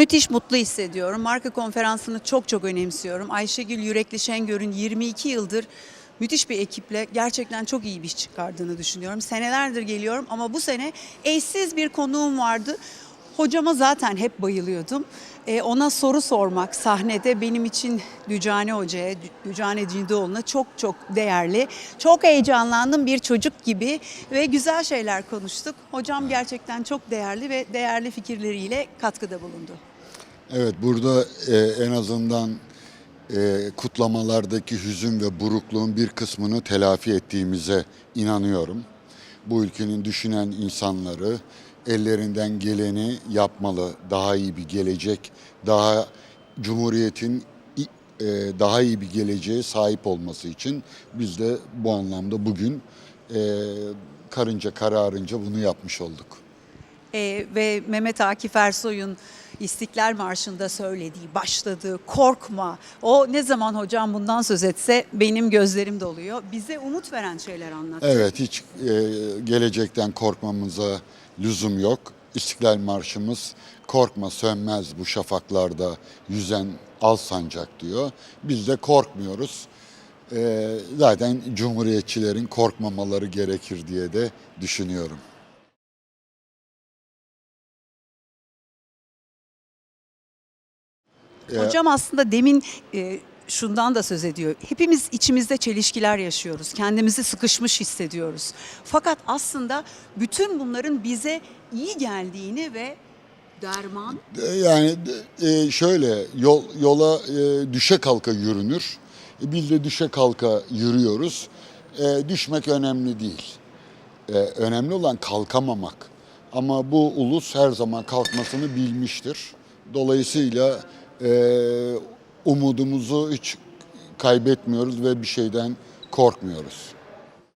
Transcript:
Müthiş mutlu hissediyorum. Marka konferansını çok çok önemsiyorum. Ayşegül Yürekli Şengör'ün 22 yıldır müthiş bir ekiple gerçekten çok iyi bir iş çıkardığını düşünüyorum. Senelerdir geliyorum ama bu sene eşsiz bir konuğum vardı. Hocama zaten hep bayılıyordum. Ee, ona soru sormak sahnede benim için Dücane Hoca'ya, Dü- Dücane Cindoğlu'na çok çok değerli. Çok heyecanlandım bir çocuk gibi ve güzel şeyler konuştuk. Hocam gerçekten çok değerli ve değerli fikirleriyle katkıda bulundu. Evet burada e, en azından e, kutlamalardaki hüzün ve burukluğun bir kısmını telafi ettiğimize inanıyorum. Bu ülkenin düşünen insanları ellerinden geleni yapmalı. Daha iyi bir gelecek, daha Cumhuriyet'in e, daha iyi bir geleceğe sahip olması için biz de bu anlamda bugün e, karınca kararınca bunu yapmış olduk. Ee, ve Mehmet Akif Ersoy'un İstiklal Marşı'nda söylediği, başladığı korkma. O ne zaman hocam bundan söz etse benim gözlerim doluyor. Bize umut veren şeyler anlattı. Evet hiç e, gelecekten korkmamıza lüzum yok. İstiklal Marşımız korkma sönmez bu şafaklarda yüzen al sancak diyor. Biz de korkmuyoruz. E, zaten cumhuriyetçilerin korkmamaları gerekir diye de düşünüyorum. Hocam aslında demin e, şundan da söz ediyor. Hepimiz içimizde çelişkiler yaşıyoruz. Kendimizi sıkışmış hissediyoruz. Fakat aslında bütün bunların bize iyi geldiğini ve derman Yani e, şöyle yol yola e, düşe kalka yürünür. E, Biz de düşe kalka yürüyoruz. E, Düşmek önemli değil. E, Önemli olan kalkamamak. Ama bu ulus her zaman kalkmasını bilmiştir. Dolayısıyla umudumuzu hiç kaybetmiyoruz ve bir şeyden korkmuyoruz.